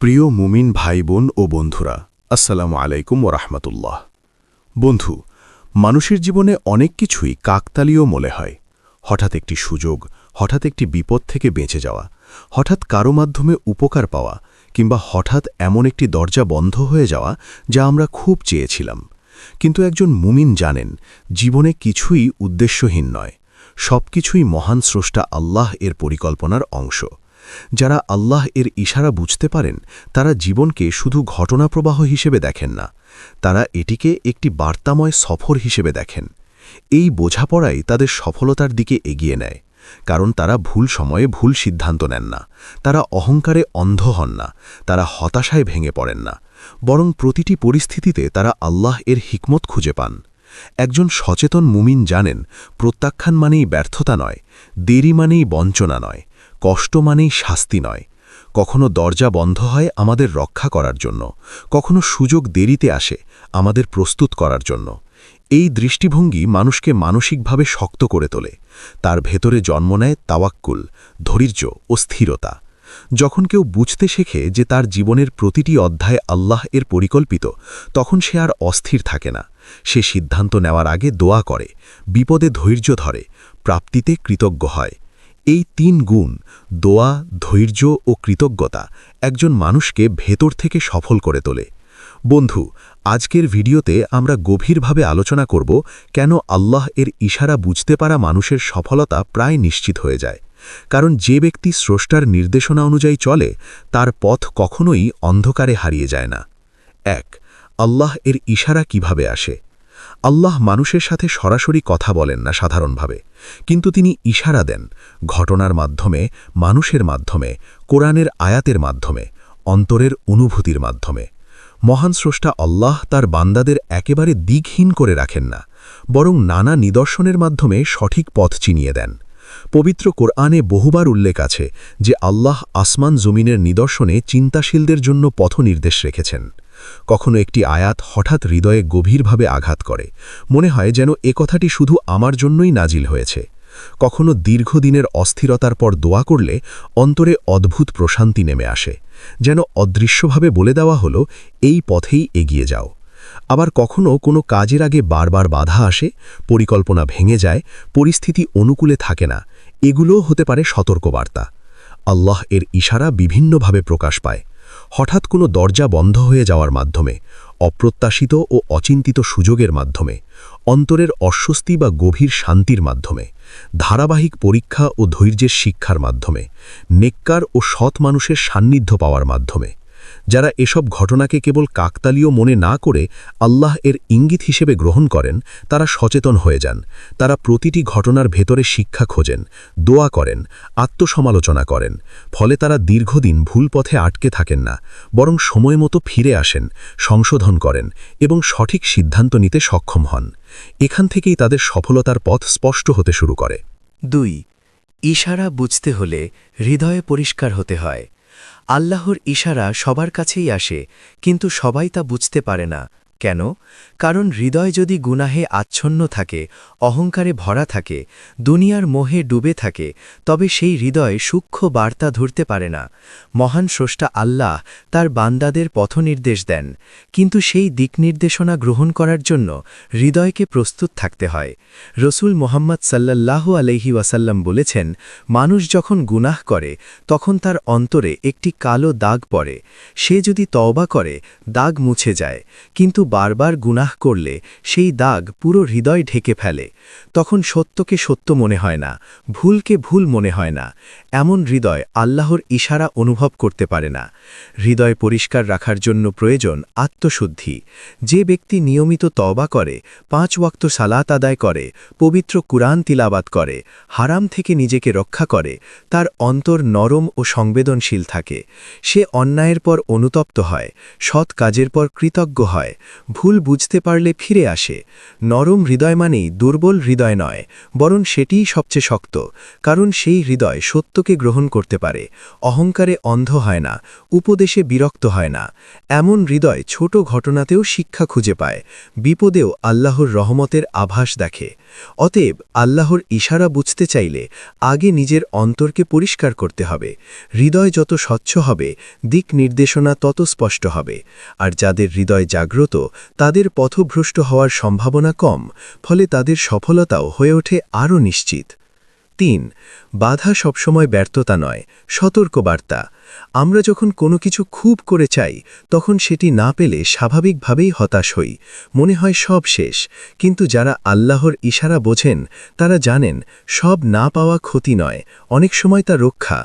প্রিয় মুমিন ভাই বোন ও বন্ধুরা, আসসালামু আলাইকুম ওরহমতুল্লাহ বন্ধু, মানুষের জীবনে অনেক কিছুই কাকতালীয় মনে হয়। হঠাৎ একটি সুযোগ, হঠাৎ একটি বিপদ থেকে বেঁচে যাওয়া, হঠাৎ কারও মাধ্যমে উপকার পাওয়া, কিংবা হঠাৎ এমন একটি দরজা বন্ধ হয়ে যাওয়া যা আমরা খুব চেয়েছিলাম। কিন্তু একজন মুমিন জানেন, জীবনে কিছুই উদ্দেশ্যহীন নয়। সবকিছুই মহান স্রষ্টা আল্লাহ এর পরিকল্পনার অংশ। যারা আল্লাহ এর ইশারা বুঝতে পারেন, তারা জীবনকে শুধু ঘটনাপ্রবাহ হিসেবে দেখেন না, তারা এটিকে একটি বার্তাময় সফর হিসেবে দেখেন। এই বোঝাপড়াই তাদের সফলতার দিকে এগিয়ে নেয়, কারণ তারা ভুল সময়ে ভুল সিদ্ধান্ত নেন না, তারা অহংকারে অন্ধ হন না, তারা হতাশায় ভেঙে পড়েন না, বরং প্রতিটি পরিস্থিতিতে তারা আল্লাহ এর হিকমত খুঁজে পান। একজন সচেতন মুমিন জানেন, প্রত্যাখ্যান মানেই ব্যর্থতা নয়, দেরি মানেই বঞ্চনা নয়। কষ্ট মানেই শাস্তি নয়। কখনো দরজা বন্ধ হয় আমাদের রক্ষা করার জন্য। কখনো সুযোগ দেরিতে আসে আমাদের প্রস্তুত করার জন্য। এই দৃষ্টিভঙ্গি মানুষকে মানসিকভাবে শক্ত করে তোলে। তার ভেতরে জন্ম নেয় তাওয়াক্কুল, ধৈর্য ও স্থিরতা। যখন কেউ বুঝতে শেখে যে তার জীবনের প্রতিটি অধ্যায় আল্লাহ এর পরিকল্পিত, তখন সে আর অস্থির থাকে না। সে সিদ্ধান্ত নেওয়ার আগে দোয়া করে, বিপদে ধৈর্য ধরে, প্রাপ্তিতে কৃতজ্ঞ হয়। এই তিন গুণ, দোয়া, ধৈর্য ও কৃতজ্ঞতা একজন মানুষকে ভেতর থেকে সফল করে তোলে। বন্ধু, আজকের ভিডিওতে আমরা গভীরভাবে আলোচনা করব কেন আল্লাহ এর ইশারা বুঝতে পারা মানুষের সফলতা প্রায় নিশ্চিত হয়ে যায়। কারণ যে ব্যক্তি স্রষ্টার নির্দেশনা অনুযায়ী চলে, তার পথ কখনোই অন্ধকারে হারিয়ে যায় না। এক, আল্লাহ এর ইশারা কীভাবে আসে? আল্লাহ মানুষের সাথে সরাসরি কথা বলেন না সাধারণভাবে, কিন্তু তিনি ইশারা দেন ঘটনার মাধ্যমে, মানুষের মাধ্যমে, কোরআনের আয়াতের মাধ্যমে, অন্তরের অনুভূতির মাধ্যমে। মহান স্রষ্টা আল্লাহ তার বান্দাদের একেবারে দিকহীন করে রাখেন না, বরং নানা নিদর্শনের মাধ্যমে সঠিক পথ চিনিয়ে দেন। পবিত্র কোরআনে বহুবার উল্লেখ আছে যে আল্লাহ আসমান জমিনের নিদর্শনে চিন্তাশীলদের জন্য পথ নির্দেশ রেখেছেন। কখনো একটি আয়াত হঠাৎ হৃদয়ে গভীরভাবে আঘাত করে। মনে হয় যেন এ কথাটি শুধু আমার জন্যই নাজিল হয়েছে। কখনো দীর্ঘদিনের অস্থিরতার পর দোয়া করলে অন্তরে অদ্ভুত প্রশান্তি নেমে আসে। যেন অদৃশ্যভাবে বলে দেওয়া হলো, এই পথেই এগিয়ে যাও। আবার কখনো কোনো কাজের আগে বারবার বাধা আসে, পরিকল্পনা ভেঙে যায়, পরিস্থিতি অনুকূলে থাকে না। এগুলোও হতে পারে সতর্কবার্তা। আল্লাহ এর ইশারা বিভিন্নভাবে প্রকাশ পায়। হঠাৎ কোনো দরজা বন্ধ হয়ে যাওয়ার মাধ্যমে, অপ্রত্যাশিত ও অচিন্তিত সুযোগের মাধ্যমে, অন্তরের অস্বস্তি বা গভীর শান্তির মাধ্যমে, ধারাবাহিক পরীক্ষা ও ধৈর্যের শিক্ষার মাধ্যমে, নেককার ও সৎ মানুষের সান্নিধ্য পাওয়ার মাধ্যমে। যারা এসব ঘটনাকে কেবল কাকতালীয় মনে না করে আল্লাহ এর ইঙ্গিত হিসেবে গ্রহণ করেন, তারা সচেতন হয়ে যান। তারা প্রতিটি ঘটনার ভেতরে শিক্ষা খোঁজেন, দোয়া করেন, আত্মসমালোচনা করেন। ফলে তারা দীর্ঘদিন ভুল পথে আটকে থাকেন না, বরং সময় মতো ফিরে আসেন, সংশোধন করেন এবং সঠিক সিদ্ধান্ত নিতে সক্ষম হন। এখান থেকেই তাদের সফলতার পথ স্পষ্ট হতে শুরু করে। দুই, ইশারা বুঝতে হলে হৃদয়ে পরিষ্কার হতে হয়। আল্লাহর ইশারা সবার কাছেই আসে কিন্তু সবাই তা বুঝতে পারে না। কেন? কারণ হৃদয় যদি গুনাহে আচ্ছন্ন থাকে, অহংকারে ভরা থাকে, দুনিয়ার মোহে ডুবে থাকে, তবে সেই হৃদয় সূক্ষ্ম বার্তা ধরতে পারে না। মহান স্রষ্টা আল্লাহ তার বান্দাদের পথনির্দেশ দেন, কিন্তু সেই দিক নির্দেশনা গ্রহণ করার জন্য হৃদয়কে প্রস্তুত থাকতে হয়। রসুল মোহাম্মদ সাল্লাল্লাহু আলহি ওয়াসাল্লাম বলেছেন, মানুষ যখন গুনাহ করে, তখন তার অন্তরে একটি কালো দাগ পড়ে। সে যদি তওবা করে, দাগ মুছে যায়, কিন্তু বারবার গুনাহ করলে, সেই দাগ পুরো হৃদয় ঢেকে ফেলে। তখন সত্যকে সত্য মনে হয় না, ভুলকে ভুল মনে হয় না। এমন হৃদয় আল্লাহর ইশারা অনুভব করতে পারে না। হৃদয় পরিষ্কার রাখার জন্য প্রয়োজন আত্মশুদ্ধি। যে ব্যক্তি নিয়মিত তবা করে, পাঁচ ওয়াক্ত সালাত আদায় করে, পবিত্র কুরআন তিলাবাত করে, হারাম থেকে নিজেকে রক্ষা করে, তার অন্তর নরম ও সংবেদনশীল থাকে। সে অন্যায়ের পর অনুতপ্ত হয়, সৎ কাজের পর কৃতজ্ঞ হয় ভুল বুঝতে পারলে ফিরে আসে। নরম হৃদয় মানেই দুর্বল হৃদয় নয়, বরং সেটিই সবচেয়ে শক্ত, কারণ সেই হৃদয় সত্যকে গ্রহণ করতে পারে। অহংকারে অন্ধ হয় না, উপদেশে বিরক্ত হয় না। এমন হৃদয় ছোট ঘটনাতেও শিক্ষা খুঁজে পায়, বিপদেও আল্লাহর রহমতের আভাস দেখে। অতএব আল্লাহর ইশারা বুঝতে চাইলে আগে নিজের অন্তরকে পরিষ্কার করতে হবে, হৃদয় যত স্বচ্ছ হবে, দিক নির্দেশনা তত স্পষ্ট হবে, আর যাদের হৃদয় জাগ্রত, তাদের পথভ্রষ্ট হওয়ার সম্ভাবনা কম, ফলে তাদের সফলতাও হয়ে ওঠে আরও নিশ্চিত। তিন, বাধা সবসময় ব্যর্থতা নয়, সতর্কবার্তা। আমরা যখন কোনো কিছু খুব করে চাই, তখন সেটি না পেলে স্বাভাবিকভাবেই হতাশ হই। মনে হয় সব শেষ, কিন্তু যারা আল্লাহর ইশারা বোঝেন, তারা জানেন, সব না পাওয়া ক্ষতি নয়, অনেক সময় তা রক্ষা।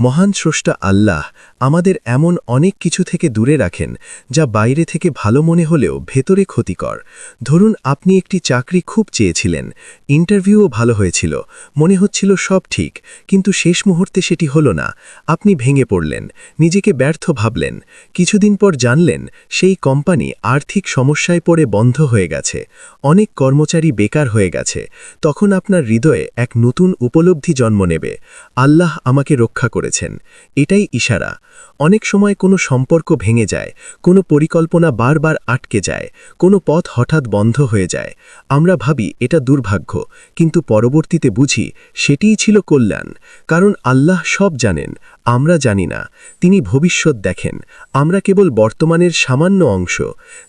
মহান স্রষ্টা আল্লাহ আমাদের এমন অনেক কিছু থেকে দূরে রাখেন, যা বাইরে থেকে ভালো মনে হলেও ভেতরে ক্ষতিকর। ধরুন, আপনি একটি চাকরি খুব চেয়েছিলেন, ইন্টারভিউও ভালো হয়েছিল, মনে হচ্ছিল সব ঠিক, কিন্তু শেষ মুহূর্তে সেটি হলো না। আপনি ভেঙে পড়লেন, নিজেকে ব্যর্থ ভাবলেন, কিছুদিন পর জানলেন, সেই কোম্পানি আর্থিক সমস্যায় পড়ে বন্ধ হয়ে গেছে, অনেক কর্মচারী বেকার হয়ে গেছে, তখন আপনার হৃদয়ে এক নতুন উপলব্ধি জন্ম নেবে, আল্লাহ আমাকে রক্ষা করেছেন, এটাই ইশারা। অনেক সময় কোনো সম্পর্ক ভেঙে যায়, কোনো পরিকল্পনা বারবার আটকে যায়, কোনো পথ হঠাৎ বন্ধ হয়ে যায়, আমরা ভাবি এটা দুর্ভাগ্য, কিন্তু পরবর্তীতে বুঝি সেটিই ছিল কল্যাণ কারণ আল্লাহ সব জানেন আমরা জানি না, তিনি ভবিষ্যৎ দেখেন। আমরা কেবল বর্তমানের সামান্য অংশ।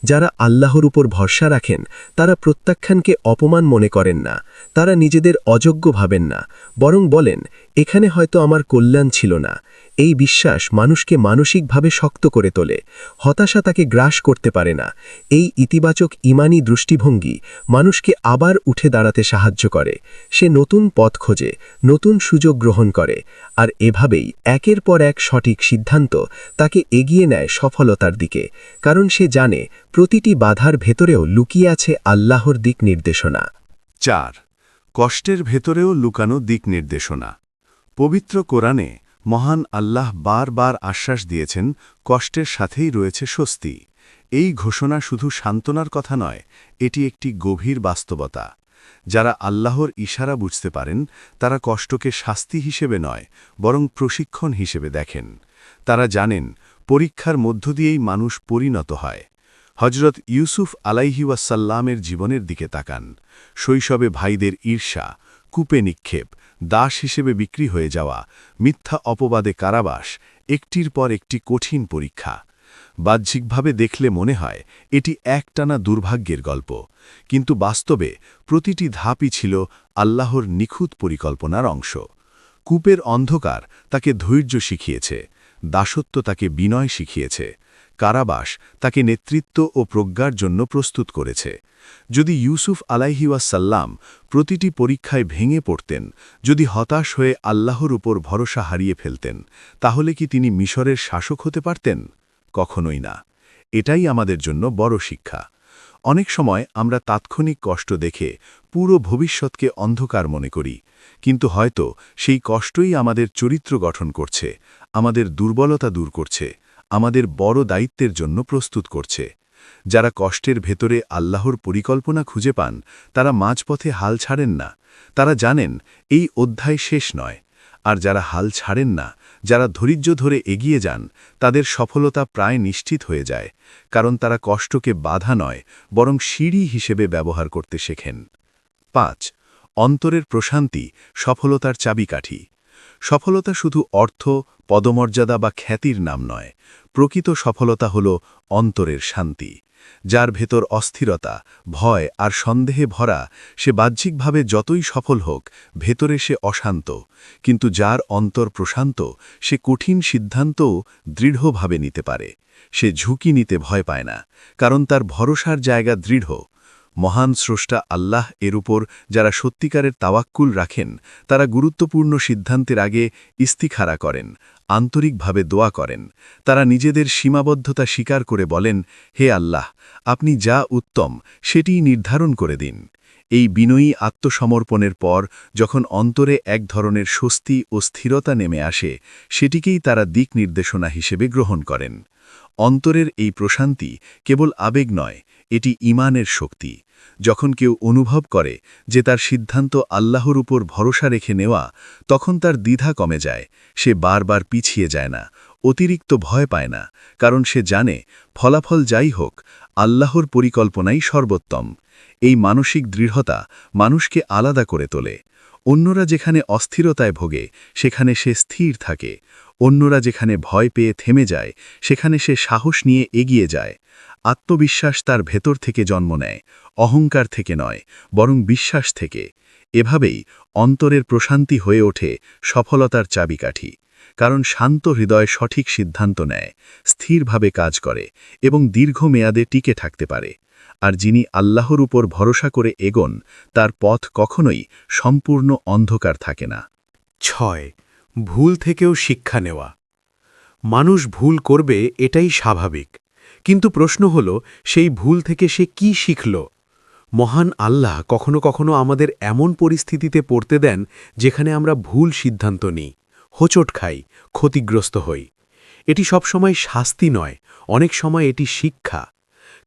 যারা আল্লাহর উপর ভরসা রাখেন, তারা প্রত্যাখ্যানকে অপমান মনে করেন না। তারা নিজেদের অযোগ্য ভাবেন না। বরং বলেন, এখানে হয়তো আমার কল্যাণ ছিল না। এই বিশ্বাস মানুষকে মানসিকভাবে শক্ত করে তোলে। হতাশা তাকে গ্রাস করতে পারে না। এই ইতিবাচক ইমানি দৃষ্টিভঙ্গি মানুষকে আবার উঠে দাঁড়াতে সাহায্য করে। সে নতুন পথ খোঁজে, নতুন সুযোগ গ্রহণ করে। আর এভাবেই একের পর এক সঠিক সিদ্ধান্ত তাকে এগিয়ে নেয় সফলতার দিকে, কারণ সে জানে প্রতিটি বাধার ভেতরেও লুকিয়ে আছে আল্লাহর দিক নির্দেশনা। চার, কষ্টের ভেতরেও লুকানো দিক নির্দেশনা। পবিত্র কোরআনে মহান আল্লাহ বারবার আশ্বাস দিয়েছেন, কষ্টের সাথেই রয়েছে স্বস্তি। এই ঘোষণা শুধু সান্ত্বনার কথা নয়, এটি একটি গভীর বাস্তবতা। যারা আল্লাহর ইশারা বুঝতে পারেন, তারা কষ্টকে শাস্তি হিসেবে নয়, বরং প্রশিক্ষণ হিসেবে দেখেন। তারা জানেন, পরীক্ষার মধ্য দিয়েই মানুষ পরিণত হয়। হজরত ইউসুফ আলাইহিওয়াসাল্লামের জীবনের দিকে তাকান। শৈশবে ভাইদের ঈর্ষা, কূপে নিক্ষেপ, দাস হিসেবে বিক্রি হয়ে যাওয়া, মিথ্যা অপবাদে কারাবাস, একটির পর একটি কঠিন পরীক্ষা। বাহ্যিকভাবে দেখলে মনে হয় এটি একটানা দুর্ভাগ্যের গল্প। কিন্তু বাস্তবে প্রতিটি ধাপই ছিল আল্লাহর নিখুঁত পরিকল্পনার অংশ। কূপের অন্ধকার তাকে ধৈর্য শিখিয়েছে, দাসত্ব তাকে বিনয় শিখিয়েছে, কারাবাস তাকে নেতৃত্ব ও প্রজ্ঞার জন্য প্রস্তুত করেছে। যদি ইউসুফ আলাইহিওয়াসাল্লাম প্রতিটি পরীক্ষায় ভেঙে পড়তেন, যদি হতাশ হয়ে আল্লাহর উপর ভরসা হারিয়ে ফেলতেন, তাহলে কি তিনি মিশরের শাসক হতে পারতেন? কখনোই না। এটাই আমাদের জন্য বড় শিক্ষা। অনেক সময় আমরা তাৎক্ষণিক কষ্ট দেখে পুরো ভবিষ্যৎকে অন্ধকার মনে করি, কিন্তু হয়তো সেই কষ্টই আমাদের চরিত্র গঠন করছে, আমাদের দুর্বলতা দূর করছে, আমাদের বড় দায়িত্বের জন্য প্রস্তুত করছে। যারা কষ্টের ভেতরে আল্লাহর পরিকল্পনা খুঁজে পান, তারা মাঝপথে হাল ছাড়েন না। তারা জানেন, এই অধ্যায় শেষ নয়। আর যারা হাল ছাড়েন না, যারা ধৈর্য ধরে এগিয়ে যান, তাদের সফলতা প্রায় নিশ্চিত হয়ে যায়, কারণ তারা কষ্টকে বাধা নয়, বরং সিঁড়ি হিসেবে ব্যবহার করতে শেখেন। পাঁচ, অন্তরের প্রশান্তি, সফলতার চাবিকাঠি। সফলতা শুধু অর্থ, পদমর্যাদা বা খ্যাতির নাম নয়। প্রকৃত সফলতা হল অন্তরের শান্তি, যার ভেতর অস্থিরতা, ভয় আর সন্দেহে ভরা, সে বাহ্যিকভাবে যতই সফল হোক, ভেতরে সে অশান্ত, কিন্তু যার অন্তর প্রশান্ত, সে কঠিন সিদ্ধান্তও দৃঢ়ভাবে নিতে পারে। সে ঝুঁকি নিতে ভয় পায় না, কারণ তার ভরসার জায়গা দৃঢ়। মহান স্রষ্টা আল্লাহ এর উপর যারা সত্যিকারের তাওয়াক্কুল রাখেন, তারা গুরুত্বপূর্ণ সিদ্ধান্তের আগে ইস্তিখারা করেন, আন্তরিকভাবে দোয়া করেন। তারা নিজেদের সীমাবদ্ধতা স্বীকার করে বলেন, হে আল্লাহ, আপনি যা উত্তম, সেটিই নির্ধারণ করে দিন। এই বিনয়ী আত্মসমর্পণের পর, যখন অন্তরে এক ধরনের স্বস্তি ও স্থিরতা নেমে আসে, সেটিকেই তারা দিক নির্দেশনা হিসেবে গ্রহণ করেন। অন্তরের এই প্রশান্তি কেবল আবেগ নয়, এটি ইমানের শক্তি। যখন কেউ অনুভব করে যে তার সিদ্ধান্ত আল্লাহর উপর ভরসা রেখে নেওয়া, তখন তার দ্বিধা কমে যায়, সে বারবার পিছিয়ে যায় না, অতিরিক্ত ভয় পায় না, কারণ সে জানে, ফলাফল যাই হোক, আল্লাহর পরিকল্পনাই সর্বোত্তম। এই মানসিক দৃঢ়তা মানুষকে আলাদা করে তোলে। অন্যরা যেখানে অস্থিরতায় ভোগে, সেখানে সে স্থির থাকে। অন্যরা যেখানে ভয় পেয়ে থেমে যায়, সেখানে সে সাহস নিয়ে এগিয়ে যায়। আত্মবিশ্বাস তার ভেতর থেকে জন্ম নেয়, অহংকার থেকে নয়, বরং বিশ্বাস থেকে। এভাবেই অন্তরের প্রশান্তি হয়ে ওঠে সফলতার চাবিকাঠি, কারণ শান্ত হৃদয় সঠিক সিদ্ধান্ত নেয়, স্থিরভাবে কাজ করে এবং দীর্ঘমেয়াদে টিকে থাকতে পারে। আর যিনি আল্লাহর উপর ভরসা করে এগোন, তার পথ কখনোই সম্পূর্ণ অন্ধকার থাকে না। ছয় ভুল থেকেও শিক্ষা নেওয়া। মানুষ ভুল করবে এটাই স্বাভাবিক। কিন্তু প্রশ্ন হল, সেই ভুল থেকে সে কি শিখল? মহান আল্লাহ কখনো কখনো আমাদের এমন পরিস্থিতিতে পড়তে দেন যেখানে আমরা ভুল সিদ্ধান্ত নিই, হোচট খাই, ক্ষতিগ্রস্ত হই। এটি সবসময় শাস্তি নয়, অনেক সময় এটি শিক্ষা।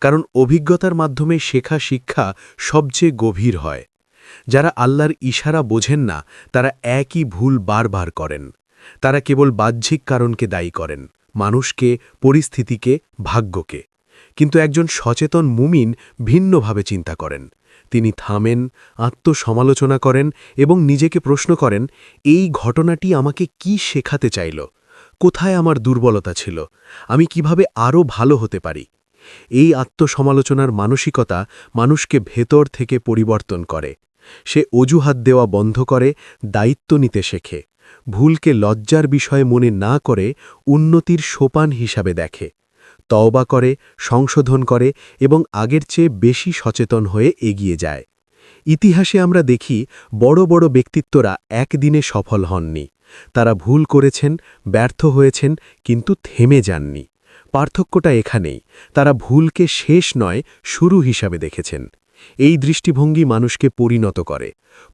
কারণ অভিজ্ঞতার মাধ্যমে শেখা শিক্ষা সবচেয়ে গভীর হয়। যারা আল্লাহর ইশারা বোঝেন না, তারা একই ভুল বারবার করেন। তারা কেবল বাহ্যিক কারণকে দায়ী করেন, মানুষকে, পরিস্থিতিকে, ভাগ্যকে। কিন্তু একজন সচেতন মুমিন ভিন্নভাবে চিন্তা করেন। তিনি থামেন, আত্মসমালোচনা করেন এবং নিজেকে প্রশ্ন করেন, এই ঘটনাটি আমাকে কি শেখাতে চাইল? কোথায় আমার দুর্বলতা ছিল? আমি কীভাবে আরও ভালো হতে পারি? এই আত্মসমালোচনার মানসিকতা মানুষকে ভেতর থেকে পরিবর্তন করে। সে অজুহাত দেওয়া বন্ধ করে, দায়িত্ব নিতে শেখে, ভুলকে লজ্জার বিষয়ে মনে না করে উন্নতির সোপান হিসাবে দেখে, তওবা করে, সংশোধন করে এবং আগের চেয়ে বেশি সচেতন হয়ে এগিয়ে যায়। ইতিহাসে আমরা দেখি বড় বড় ব্যক্তিত্বরা একদিনে সফল হননি। তারা ভুল করেছেন, ব্যর্থ হয়েছেন, কিন্তু থেমে যাননি। পার্থক্যটা এখানেই, তারা ভুলকে শেষ নয়, শুরু হিসাবে দেখেছেন। এই দৃষ্টিভঙ্গি মানুষকে পরিণত করে।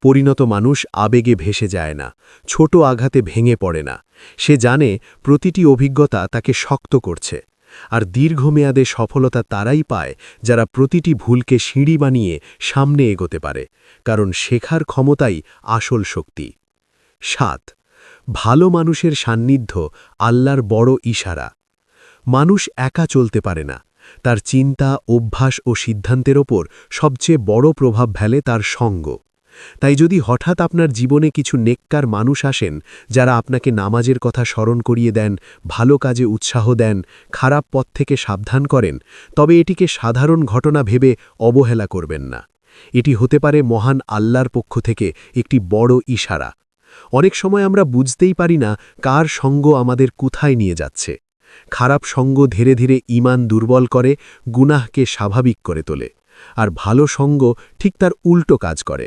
পরিণত মানুষ আবেগে ভেসে যায় না, ছোট আঘাতে ভেঙে পড়ে না। সে জানে প্রতিটি অভিজ্ঞতা তাকে শক্ত করছে, আর দীর্ঘমেয়াদে সফলতা তারাই পায় যারা প্রতিটি ভুলকে সিঁড়ি বানিয়ে সামনে এগোতে পারে, কারণ শেখার ক্ষমতাই আসল শক্তি। সাত, ভালো মানুষের সান্নিধ্য আল্লাহর বড় ইশারা। মানুষ একা চলতে পারে না তার চিন্তা, অভ্যাস ও সিদ্ধান্তের ওপর সবচেয়ে বড় প্রভাব ফেলে তার সঙ্গ। তাই যদি হঠাৎ আপনার জীবনে কিছু নেককার মানুষ আসেন, যারা আপনাকে নামাজের কথা স্মরণ করিয়ে দেন, ভালো কাজে উৎসাহ দেন, খারাপ পথ থেকে সাবধান করেন, তবে এটিকে সাধারণ ঘটনা ভেবে অবহেলা করবেন না। এটি হতে পারে মহান আল্লাহর পক্ষ থেকে একটি বড় ইশারা। অনেক সময় আমরা বুঝতেই পারি না কার সঙ্গ আমাদের কোথায় নিয়ে যাচ্ছে। খারাপ সঙ্গ ধীরে ধীরে ইমান দুর্বল করে, গুনাহকে স্বাভাবিক করে তোলে। আর ভালো সঙ্গ ঠিক তার উল্টো কাজ করে।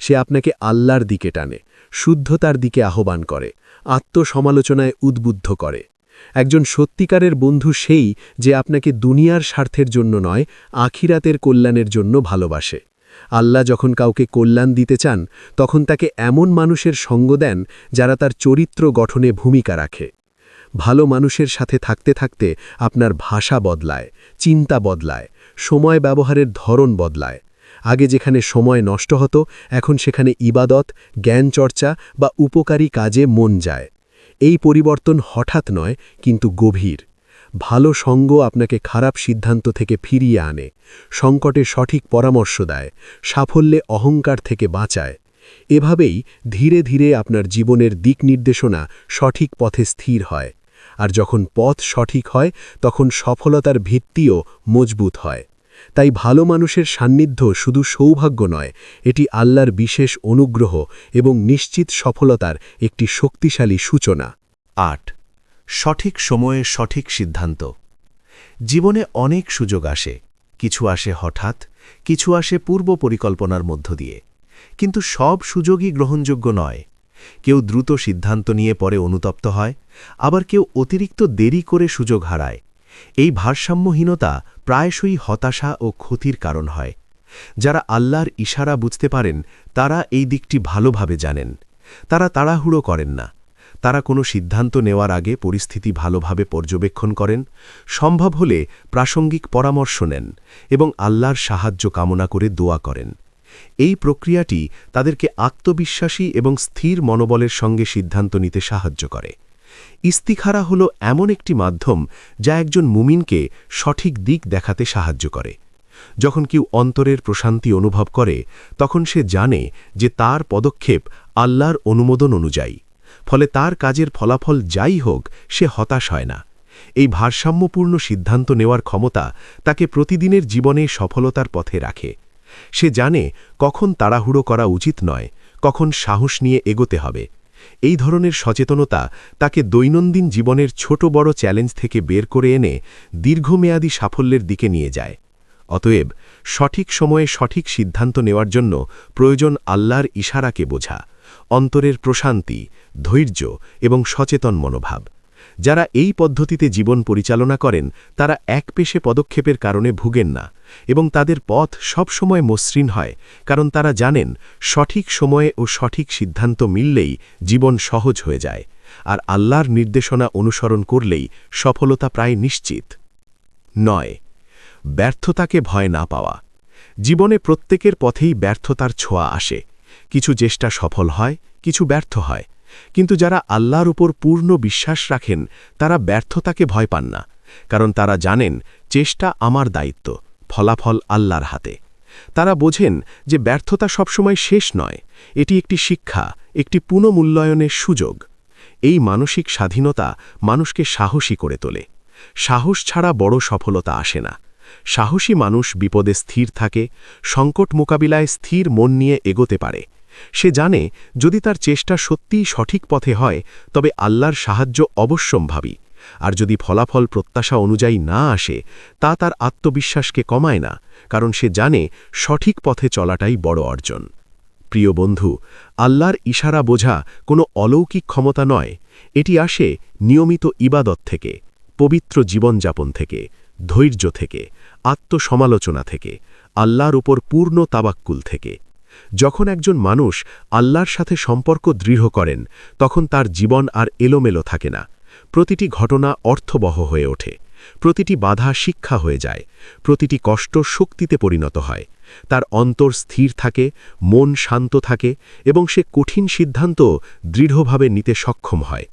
সে আপনাকে আল্লাহর দিকে টানে, শুদ্ধতার দিকে আহ্বান করে, আত্মসমালোচনায় উদ্বুদ্ধ করে। একজন সত্যিকারের বন্ধু সেই যে আপনাকে দুনিয়ার স্বার্থের জন্য নয়, আখিরাতের কল্যাণের জন্য ভালোবাসে। আল্লাহ যখন কাউকে কল্যাণ দিতে চান, তখন তাকে এমন মানুষের সঙ্গ দেন যারা তার চরিত্র গঠনে ভূমিকা রাখে। ভালো মানুষের সাথে থাকতে থাকতে আপনার ভাষা বদলায়, চিন্তা বদলায়, সময় ব্যবহারের ধরন বদলায়। আগে যেখানে সময় নষ্ট হতো, এখন সেখানে ইবাদত, জ্ঞান চর্চা বা উপকারী কাজে মন যায়। এই পরিবর্তন হঠাৎ নয়, কিন্তু গভীর। ভালো সঙ্গ আপনাকে খারাপ সিদ্ধান্ত থেকে ফিরিয়ে আনে, সংকটে সঠিক পরামর্শ দেয়, সাফল্যে অহংকার থেকে বাঁচায়। এভাবেই ধীরে ধীরে আপনার জীবনের দিক নির্দেশনা সঠিক পথে স্থির হয়। আর যখন পথ সঠিক হয়, তখন সফলতার ভিত্তিও মজবুত হয়। তাই ভালো মানুষের সান্নিধ্য শুধু সৌভাগ্য নয়, এটি আল্লাহর বিশেষ অনুগ্রহ এবং নিশ্চিত সফলতার একটি শক্তিশালী সূচনা। আট, সঠিক সময়ে সঠিক সিদ্ধান্ত। জীবনে অনেক সুযোগ আসে, কিছু আসে হঠাৎ, কিছু আসে পূর্ব পরিকল্পনার মধ্য দিয়ে। কিন্তু সব সুযোগই গ্রহণযোগ্য নয় কেউ দ্রুত সিদ্ধান্ত নিয়ে পরে অনুতপ্ত হয়, আবার কেউ অতিরিক্ত দেরি করে সুযোগ হারায়। এই ভারসাম্যহীনতা প্রায়শই হতাশা ও ক্ষতির কারণ হয়। যারা আল্লাহর ইশারা বুঝতে পারেন, তারা এই দিকটি ভালোভাবে জানেন। তারা তাড়াহুড়ো করেন না। তারা কোনো সিদ্ধান্ত নেওয়ার আগে পরিস্থিতি ভালোভাবে পর্যবেক্ষণ করেন, সম্ভব হলে প্রাসঙ্গিক পরামর্শ নেন এবং আল্লাহর সাহায্য কামনা করে দোয়া করেন। এই প্রক্রিয়াটি তাদেরকে আত্মবিশ্বাসী এবং স্থির মনোবলের সঙ্গে সিদ্ধান্ত নিতে সাহায্য করে। ইস্তিখারা হল এমন একটি মাধ্যম যা একজন মুমিনকে সঠিক দিক দেখাতে সাহায্য করে। যখন কেউ অন্তরের প্রশান্তি অনুভব করে, তখন সে জানে যে তার পদক্ষেপ আল্লাহর অনুমোদন অনুযায়ী, ফলে তার কাজের ফলাফল যাই হোক, সে হতাশ হয় না। এই ভারসাম্যপূর্ণ সিদ্ধান্ত নেওয়ার ক্ষমতা তাকে প্রতিদিনের জীবনে সফলতার পথে রাখে। সে জানে কখন তাড়াহুড়ো করা উচিত নয়, কখন সাহস নিয়ে এগোতে হবে। এই ধরনের সচেতনতা তাকে দৈনন্দিন জীবনের ছোট বড় চ্যালেঞ্জ থেকে বের করে এনে দীর্ঘমেয়াদী সাফল্যের দিকে নিয়ে যায়। অতএব সঠিক সময়ে সঠিক সিদ্ধান্ত নেওয়ার জন্য প্রয়োজন আল্লাহর ইশারাকে বোঝা, অন্তরের প্রশান্তি, ধৈর্য এবং সচেতন মনোভাব। যারা এই পদ্ধতিতে জীবন পরিচালনা করেন, তারা এক পেশে পদক্ষেপের কারণে ভুগেন না। এবং তাদের পথ সবসময় মসৃণ হয়, কারণ তারা জানেন সঠিক সময়ে ও সঠিক সিদ্ধান্ত মিললেই জীবন সহজ হয়ে যায়, আর আল্লাহর নির্দেশনা অনুসরণ করলেই সফলতা প্রায় নিশ্চিত। নয়, ব্যর্থতাকে ভয় না পাওয়া। জীবনে প্রত্যেকের পথেই ব্যর্থতার ছোঁয়া আসে। কিছু চেষ্টা সফল হয়, কিছু ব্যর্থ হয়। কিন্তু যারা আল্লাহর উপর পূর্ণ বিশ্বাস রাখেন, তারা ব্যর্থতাকে ভয় পান না, কারণ তারা জানেন, চেষ্টা আমার দায়িত্ব। ফলাফল আল্লাহর হাতে। তারা বোঝেন যে ব্যর্থতা সবসময় শেষ নয়, এটি একটি শিক্ষা, একটি পুনমূল্যায়নের সুযোগ। এই মানসিক স্বাধীনতা মানুষকে সাহসী করে তোলে। সাহস ছাড়া বড় সফলতা আসে না। সাহসী মানুষ বিপদে স্থির থাকে, সংকট মোকাবিলায় স্থির মন নিয়ে এগোতে পারে। সে জানে, যদি তার চেষ্টা সত্যিই সঠিক পথে হয়, তবে আল্লাহর সাহায্য অবশ্যম্ভাবী। আর যদি ফলাফল প্রত্যাশা অনুযায়ী না আসে, তা তার আত্মবিশ্বাসকে কমায় না, কারণ সে জানে সঠিক পথে চলাটাই বড় অর্জন। প্রিয় বন্ধু, আল্লাহর ইশারা বোঝা কোনো অলৌকিক ক্ষমতা নয়। এটি আসে নিয়মিত ইবাদত থেকে, পবিত্র জীবনযাপন থেকে, ধৈর্য থেকে, আত্মসমালোচনা থেকে, আল্লাহর উপর পূর্ণ তাবাক্কুল থেকে। যখন একজন মানুষ আল্লাহর সাথে সম্পর্ক দৃঢ় করেন, তখন তার জীবন আর এলোমেলো থাকে না। প্রতিটি ঘটনা অর্থবহ হয়ে ওঠে। প্রতিটি বাধা শিক্ষা হয়ে যায়। প্রতিটি কষ্ট শক্তিতে পরিণত হয়। তার অন্তর স্থির থাকে, মন শান্ত থাকে এবং সে কঠিন সিদ্ধান্ত দৃঢ়ভাবে নিতে সক্ষম হয়।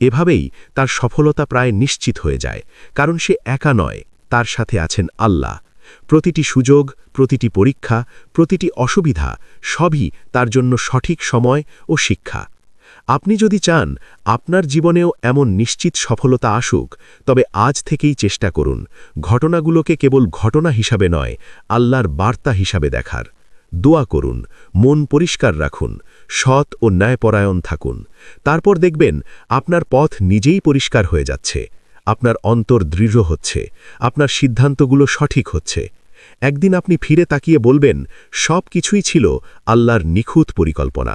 এভাবেই তার সফলতা প্রায় নিশ্চিত হয়ে যায়, কারণ সে একা নয়, তার সাথে আছেন আল্লাহ। প্রতিটি সুযোগ, প্রতিটি পরীক্ষা, প্রতিটি অসুবিধা সবই তার জন্য সঠিক সময় ও শিক্ষা। আপনি যদি চান আপনার জীবনেও এমন নিশ্চিত সফলতা আসুক, তবে আজ থেকেই চেষ্টা করুন। ঘটনাগুলোকে কেবল ঘটনা হিসাবে নয়, আল্লাহর বার্তা হিসাবে দেখার। দোয়া করুন, মন পরিষ্কার রাখুন, সৎ ও ন্যায়পরায়ণ থাকুন। তারপর দেখবেন আপনার পথ নিজেই পরিষ্কার হয়ে যাচ্ছে। আপনার অন্তর দৃঢ় হচ্ছে, আপনার সিদ্ধান্তগুলো সঠিক হচ্ছে। একদিন আপনি ফিরে তাকিয়ে বলবেন সব কিছুই ছিল আল্লাহর নিখুঁত পরিকল্পনা।